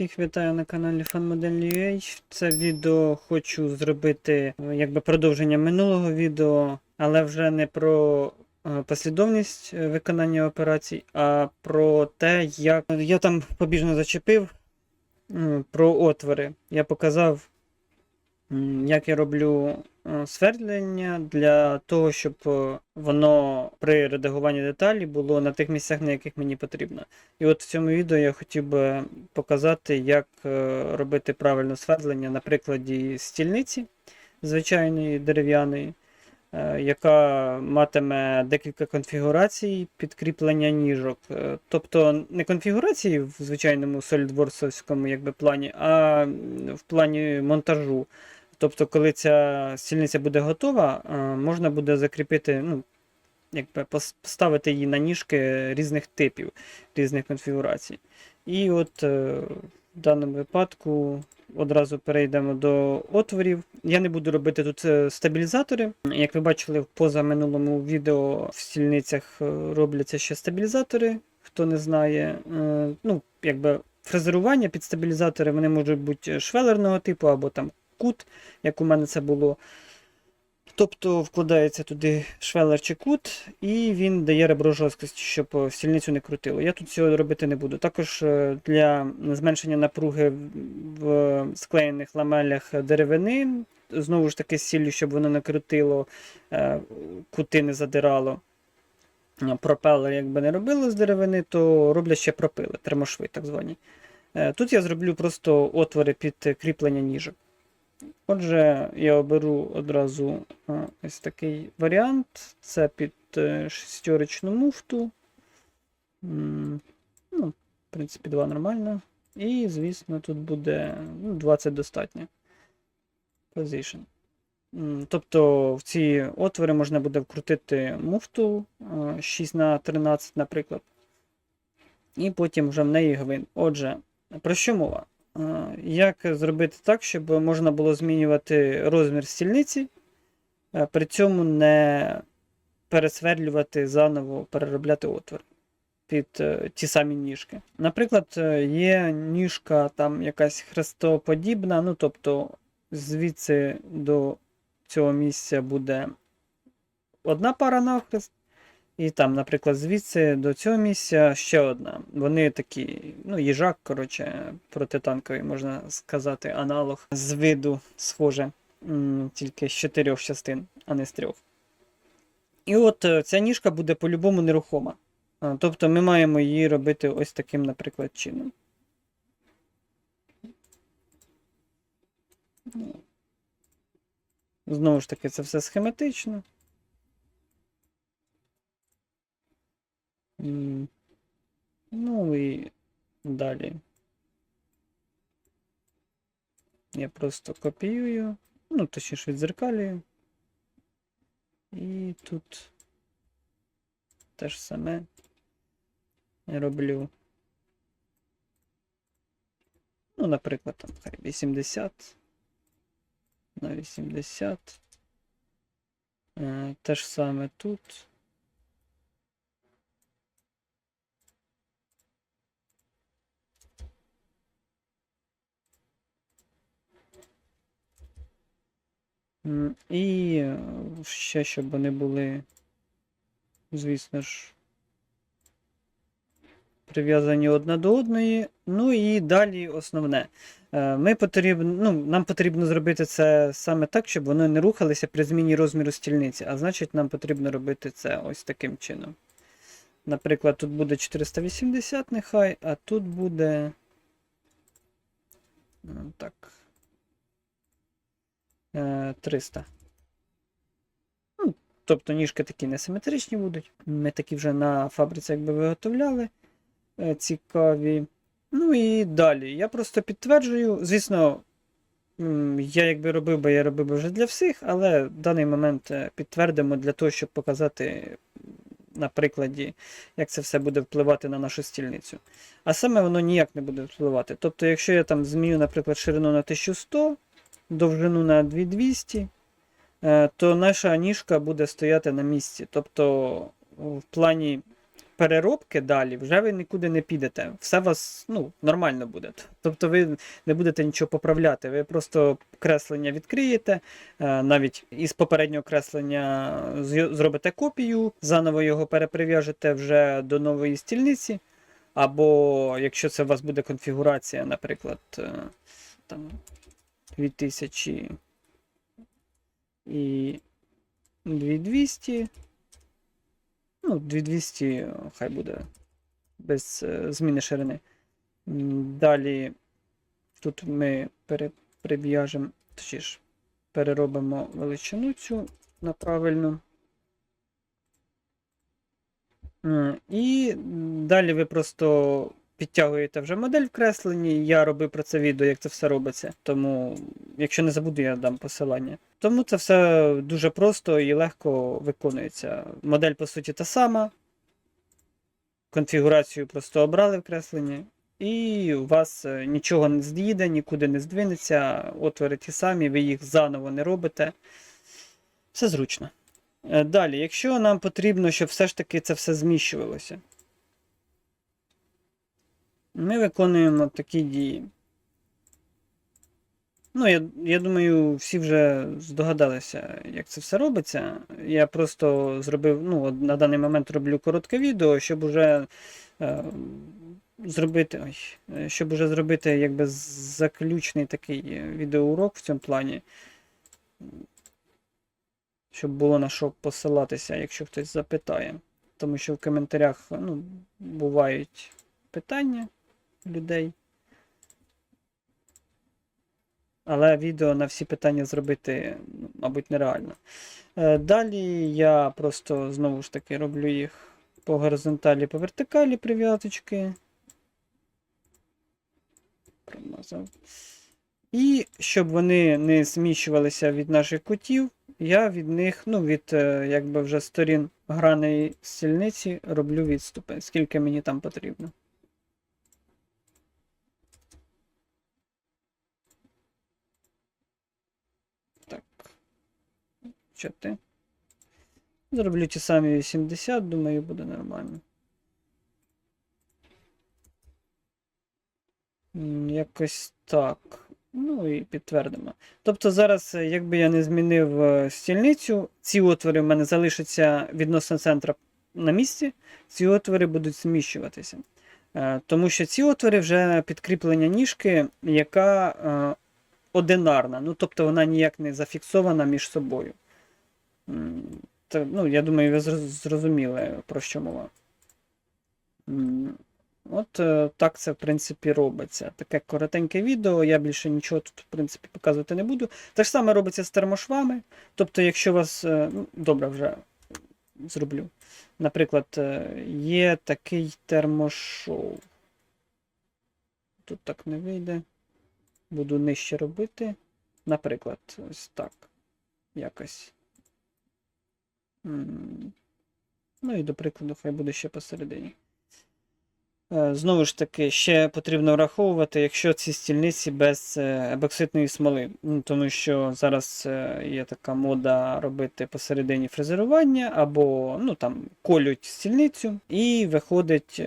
Всіх вітаю на каналі FanModel.ua. Це відео хочу зробити е, якби продовження минулого відео, але вже не про е, послідовність е, виконання операцій, а про те, як я там побіжно зачепив про отвори. Я показав, як я роблю е, свердлення для того, щоб е, воно при редагуванні деталі було на тих місцях, на яких мені потрібно. І от в цьому відео я хотів би показати, як е, робити правильне свердлення на прикладі стільниці звичайної дерев'яної, яка матиме декілька конфігурацій підкріплення ніжок. Тобто не конфігурації в звичайному SolidWorks якби плані, а в плані монтажу. Тобто, коли ця стільниця буде готова, е, можна буде закріпити, ну, якби поставити її на ніжки різних типів, різних конфігурацій. І от е, в даному випадку одразу перейдемо до отворів. Я не буду робити тут е, стабілізатори. Як ви бачили в позаминулому відео, в стільницях робляться ще стабілізатори. Хто не знає, ну, якби фрезерування під стабілізатори вони можуть бути швелерного типу або там кут, як у мене це було. Тобто вкладається туди швелер чи кут, і він дає ребро жорсткості, щоб стільницю не крутило. Я тут цього робити не буду. Також е, для зменшення напруги в- склеєних ламелях деревини, знову ж таки з ціллю, щоб воно не крутило, е, кути не задирало. Е, Пропелер, якби не робили з деревини, то роблять ще пропили, термошви так звані. Тут я зроблю просто отвори під кріплення ніжок. Отже, я оберу одразу ось такий варіант. Це під е, муфту. Ну, в принципі, два нормально. І, звісно, тут буде ну, 20 достатньо. Position. Тобто в ці отвори можна буде вкрутити муфту 6 на 13, наприклад. І потім вже в неї гвинт. Отже, про що мова? Як зробити так, щоб можна було змінювати розмір стільниці, при цьому не пересверлювати заново, переробляти отвір під е, ті самі ніжки. Наприклад, е, є ніжка там якась хрестоподібна, ну тобто звідси до цього місця буде одна пара навхрест, і там, наприклад, звідси до цього місця ще одна. Вони такі, ну, їжак, коротше, протитанковий, можна сказати, аналог з виду схоже, тільки з чотирьох частин, а не з трьох. І от е, ця ніжка буде по-любому нерухома. Тобто ми маємо її робити ось таким, наприклад, чином. Знову ж таки, це все схематично. Ну і далі. Я просто копіюю, ну, точніше відзеркалюю. І тут те ж саме роблю. Ну, наприклад, там хай 80 на 80. Е, Те ж саме тут. І е, ще, щоб вони були, звісно ж, прив'язані одна до одної. Ну і далі основне. Е, Ми потрібно, ну, нам потрібно зробити це саме так, щоб вони не рухалися при зміні розміру стільниці. А значить, нам потрібно робити це ось таким чином. Наприклад, тут буде 480 нехай, а тут буде. Так. Е, 300. Ну, тобто ніжки такі несиметричні будуть. Ми такі вже на фабриці якби виготовляли. Е, Цікаві. Ну і далі. Я просто підтверджую. Звісно, я якби робив би, я робив би вже для всіх, але в даний момент е, підтвердимо для того, щоб показати на прикладі, як це все буде впливати на нашу стільницю. А саме воно ніяк не буде впливати. Тобто, якщо я там зміню, наприклад, ширину на 1100, довжину на 2200, е, то наша ніжка буде стояти на місці. Тобто, в плані переробки далі вже ви нікуди не підете. Все у вас ну, нормально буде. Тобто ви не будете нічого поправляти. Ви просто креслення відкриєте, е, навіть із попереднього креслення зробите копію, заново його переприв'яжете вже до нової стільниці. Або якщо це у вас буде конфігурація, наприклад, е, там 2000 і 2200. Ну, 2200 хай буде без е, зміни ширини. Далі тут ми прив'яжемо, точніше, переробимо величину цю на правильну. І далі ви просто підтягуєте вже модель в кресленні. Я робив про це відео, як це все робиться. Тому, якщо не забуду, я дам посилання. Тому це все дуже просто і легко виконується. Модель, по суті, та сама. Конфігурацію просто обрали в кресленні. І у вас е, нічого не з'їде, нікуди не здвинеться, отвори ті самі, ви їх заново не робите. Все зручно. Е, Далі, якщо нам потрібно, щоб все ж таки це все зміщувалося, ми виконуємо такі дії. Ну, я, я думаю, всі вже здогадалися, як це все робиться. Я просто зробив, ну, на даний момент роблю коротке відео, щоб уже е, зробити, ой, щоб уже зробити якби заключний такий відеоурок в цьому плані. Щоб було на що посилатися, якщо хтось запитає. Тому що в коментарях ну, бувають питання людей. Але відео на всі питання зробити, ну, мабуть, нереально. Е, Далі я просто знову ж таки роблю їх по горизонталі, по вертикалі прив'язочки. Промазав. І щоб вони не зміщувалися від наших кутів, я від них, ну, від е, якби вже сторін граної стільниці роблю відступи, скільки мені там потрібно. Ти? Зроблю ті самі 80, думаю, буде нормально. Якось так. Ну і підтвердимо. Тобто зараз, е, якби я не змінив е, стільницю, ці отвори в мене залишаться відносно центра на місці, ці отвори будуть зміщуватися. Е, Тому що ці отвори вже підкріплення ніжки, яка одинарна. Ну, тобто вона ніяк не зафіксована між собою. Та, ну, я думаю, ви зрозуміли, про що мова. От е, так це, в принципі, робиться. Таке коротеньке відео, я більше нічого тут, в принципі, показувати не буду. Те ж саме робиться з термошвами. Тобто, якщо у вас. е, Ну, добре, вже зроблю. Наприклад, е, є такий термошов. Тут так не вийде. Буду нижче робити. Наприклад, ось так. Якось. Ну і до прикладу, хай буде ще посередині. Е, Знову ж таки, ще потрібно враховувати, якщо ці стільниці без е, смоли. Ну, тому що зараз е, є така мода робити посередині фрезерування, або ну, там, колють стільницю, і виходить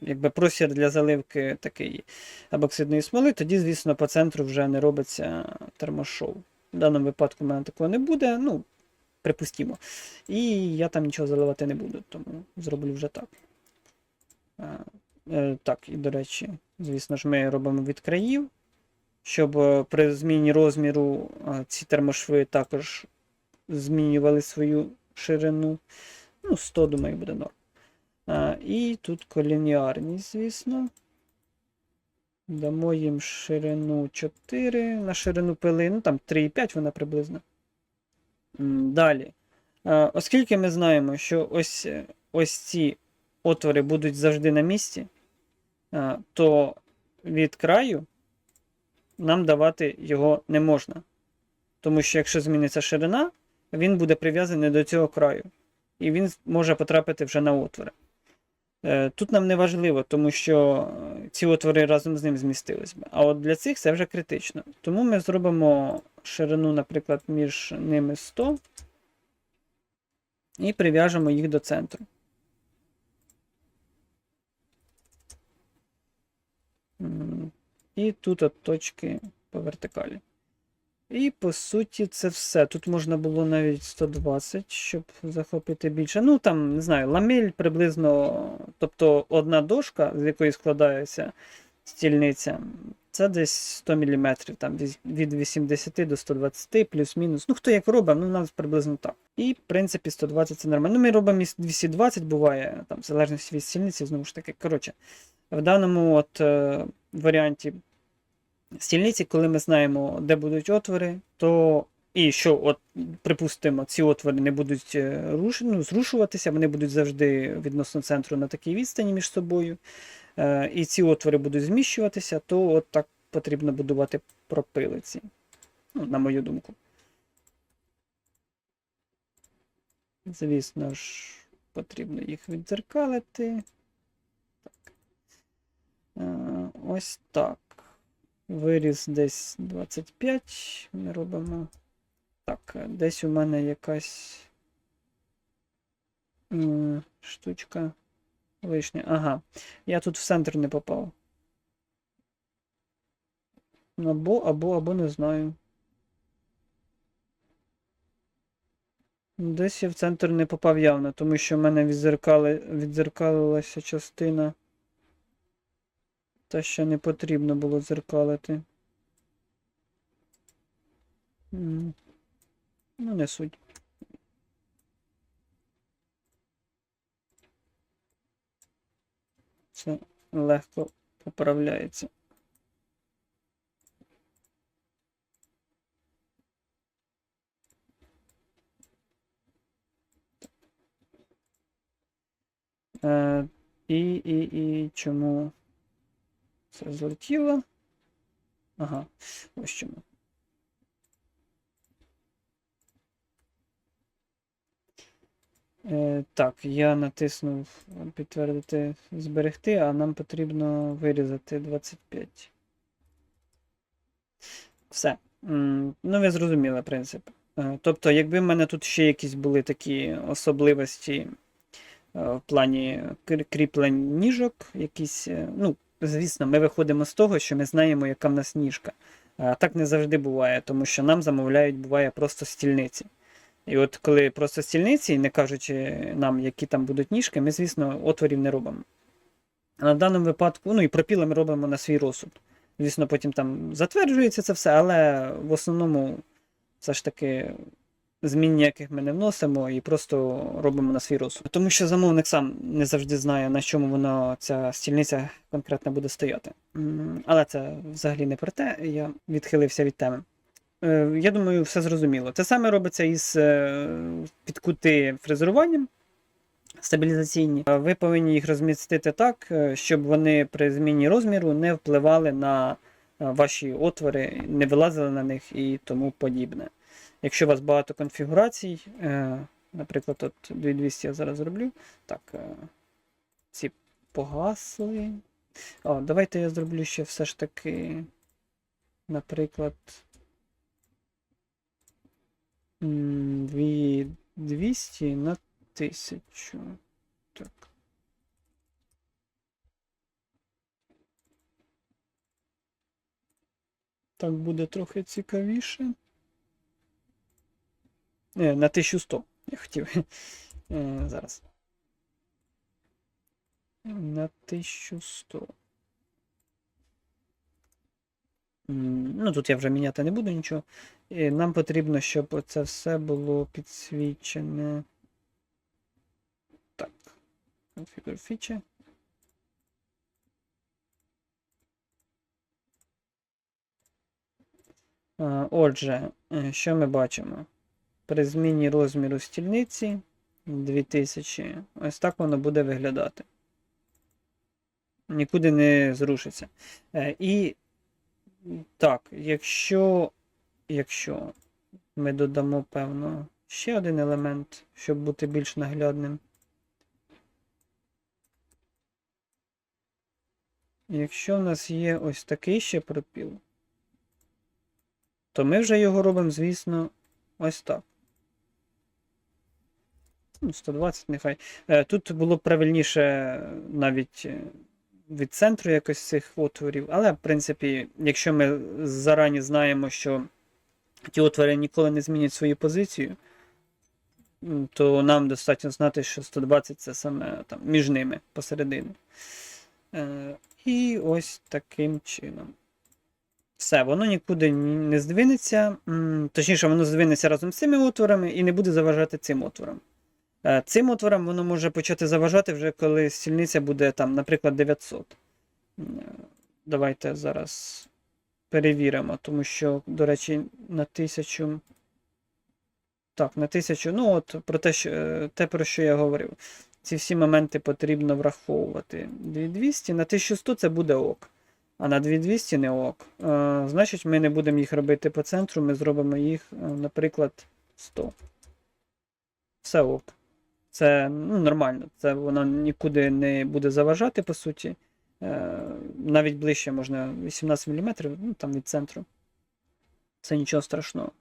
якби простір для заливки такий ебоксидної смоли, тоді, звісно, по центру вже не робиться термошоу. В даному випадку в мене такого не буде, ну, припустімо. І я там нічого заливати не буду, тому зроблю вже так. Е, е, Так, і до речі, звісно ж, ми робимо від країв, щоб е, при зміні розміру ці термошви також змінювали свою ширину. Ну, 100, думаю, буде норм. Е, І тут колініарність, звісно. Дамо їм ширину 4 на ширину пили, ну там 3,5 вона приблизно. Далі. Е, Оскільки ми знаємо, що ось, е, ось ці отвори будуть завжди на місці, е, то від краю нам давати його не можна. Тому що якщо зміниться ширина, він буде прив'язаний до цього краю. І він може потрапити вже на отвори. Тут нам не важливо, тому що ці отвори разом з ним змістились би. А от для цих це вже критично. Тому ми зробимо ширину, наприклад, між ними 100. І прив'яжемо їх до центру. І тут от точки по вертикалі. І, по суті, це все. Тут можна було навіть 120, щоб захопити більше. Ну, там, не знаю, ламель приблизно, тобто одна дошка, з якої складається стільниця, це десь 100 мм, там від 80 до 120, плюс-мінус. Ну, хто як робить, ну, у нас приблизно так. І, в принципі, 120 це нормально. Ну, ми робимо і 220, буває, там, в залежності від стільниці, знову ж таки. Коротше, в даному от, е, варіанті стільниці, коли ми знаємо, де будуть отвори, то і що, от, припустимо, ці отвори не будуть е, руш... ну, зрушуватися, вони будуть завжди відносно центру на такій відстані між собою. Е, і ці отвори будуть зміщуватися, то от так потрібно будувати пропилиці. Ну, на мою думку. Звісно ж, потрібно їх віддзеркалити. Так. Е, ось так. Виріс десь 25. Ми робимо. Так, е, десь у мене якась штучка лишня. Ага. Я тут в центр не попав. Або, або, або не знаю. Десь я в центр не попав явно, тому що в мене відзеркали, відзеркалилася частина. Та що не потрібно було дзеркалити. Ну, не суть. Це легко поправляється. Е, і, і, і чому це злетіло? Ага, ось чому. Е, так, я натиснув підтвердити зберегти, а нам потрібно вирізати 25. Все. Ну, ви зрозуміли принцип. Е, Тобто, якби в мене тут ще якісь були такі особливості е, в плані кріплень ніжок, якісь, е, ну, звісно, ми виходимо з того, що ми знаємо, яка в нас ніжка. А так не завжди буває, тому що нам замовляють, буває просто стільниці. І от коли просто стільниці, не кажучи нам, які там будуть ніжки, ми, звісно, отворів не робимо. А в даному випадку, ну і пропіли ми робимо на свій розсуд. Звісно, потім там затверджується це все, але в основному все ж таки змін ніяких ми не вносимо і просто робимо на свій розсуд. Тому що замовник сам не завжди знає, на чому вона ця стільниця конкретно буде стояти. Але це взагалі не про те, я відхилився від теми. Е, Я думаю, все зрозуміло. Це саме робиться із е, підкути фрезеруванням стабілізаційні. Е, Ви повинні їх розмістити так, щоб вони при зміні розміру не впливали на ваші отвори, не вилазили на них і тому подібне. Якщо у вас багато конфігурацій, наприклад, от 2200 я зараз зроблю. Так, ці погасли. О, давайте я зроблю ще все ж таки, наприклад. М, дві 200 на 1000. Так. Так буде трохи цікавіше. Не, на 1100. Я хотів. Е, Зараз. На 1100. Ну, тут я вже міняти не буду нічого. І нам потрібно, щоб це все було підсвічене. Так. Configure feature. Отже, е, що ми бачимо? При зміні розміру стільниці 2000. Ось так воно буде виглядати. Нікуди не зрушиться. Е, І так, якщо, якщо ми додамо, певно, ще один елемент, щоб бути більш наглядним. Якщо в нас є ось такий ще пропіл, то ми вже його робимо, звісно, ось так. Ну, 120 нехай. Е, Тут було правильніше навіть е, від центру якось цих отворів. Але, в принципі, якщо ми зарані знаємо, що ті отвори ніколи не змінять свою позицію, то нам достатньо знати, що 120 це саме там, між ними посередині. Е, і ось таким чином. Все, воно нікуди не здвинеться. Точніше, воно здвинеться разом з цими отворами і не буде заважати цим отворам. Е, Цим отворам воно може почати заважати вже коли стільниця буде там, наприклад, 900. Е, Давайте зараз перевіримо, тому що, до речі, на 1000. Так, на 1000. Ну, от про те, що, е, те, про що я говорив. Ці всі моменти потрібно враховувати. 2200 на 1100 це буде ок. А на 2200 не ок. Е, значить, ми не будемо їх робити по центру, ми зробимо їх, наприклад, 100. Все ок. Це ну, нормально. Це воно нікуди не буде заважати, по суті. Е, навіть ближче можна 18 мм, ну там від центру. Це нічого страшного.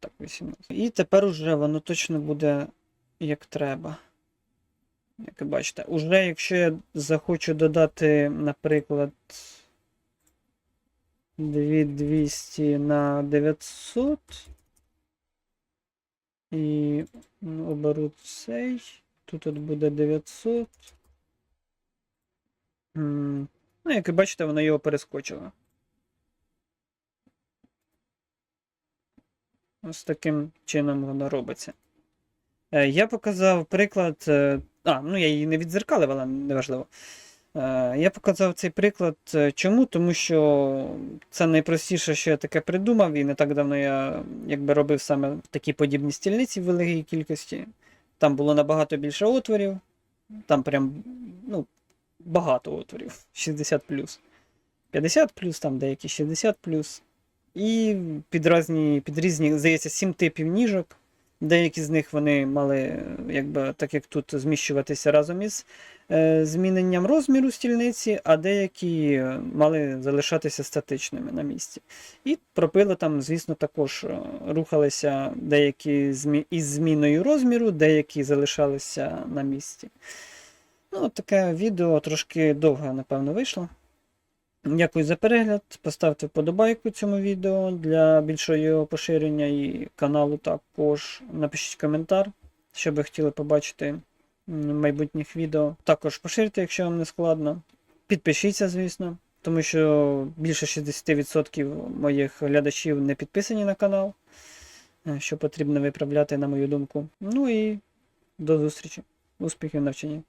Так, 18. І тепер уже воно точно буде як треба. Як ви бачите, уже якщо я захочу додати, наприклад, 2200 на 900 і оберу цей, тут от буде 900. Ну, як ви бачите, воно його перескочило. Ось таким чином воно робиться. Е, Я показав приклад. е, А, ну я її не відзеркалив, але неважливо. Е, Я показав цей приклад. е, Чому? Тому що це найпростіше, що я таке придумав, і не так давно я якби робив саме такі подібні стільниці в великій кількості. Там було набагато більше отворів. Там прям ну, багато отворів. 60 50 там деякі 60 І під різні, під різні, здається, 7 типів ніжок. Деякі з них вони мали, якби, так як тут, зміщуватися разом із е, зміненням розміру стільниці, а деякі мали залишатися статичними на місці. І пропили там, звісно, також е, рухалися деякі змі... із зміною розміру, деякі залишалися на місці. Ну, таке відео трошки довго, напевно, вийшло. Дякую за перегляд. Поставте вподобайку цьому відео для більшого його поширення і каналу також. Напишіть коментар, що би хотіли побачити майбутніх відео. Також поширте, якщо вам не складно. Підпишіться, звісно, тому що більше 60% моїх глядачів не підписані на канал, е, що потрібно виправляти, на мою думку. Ну і до зустрічі. Успіхів в навчанні.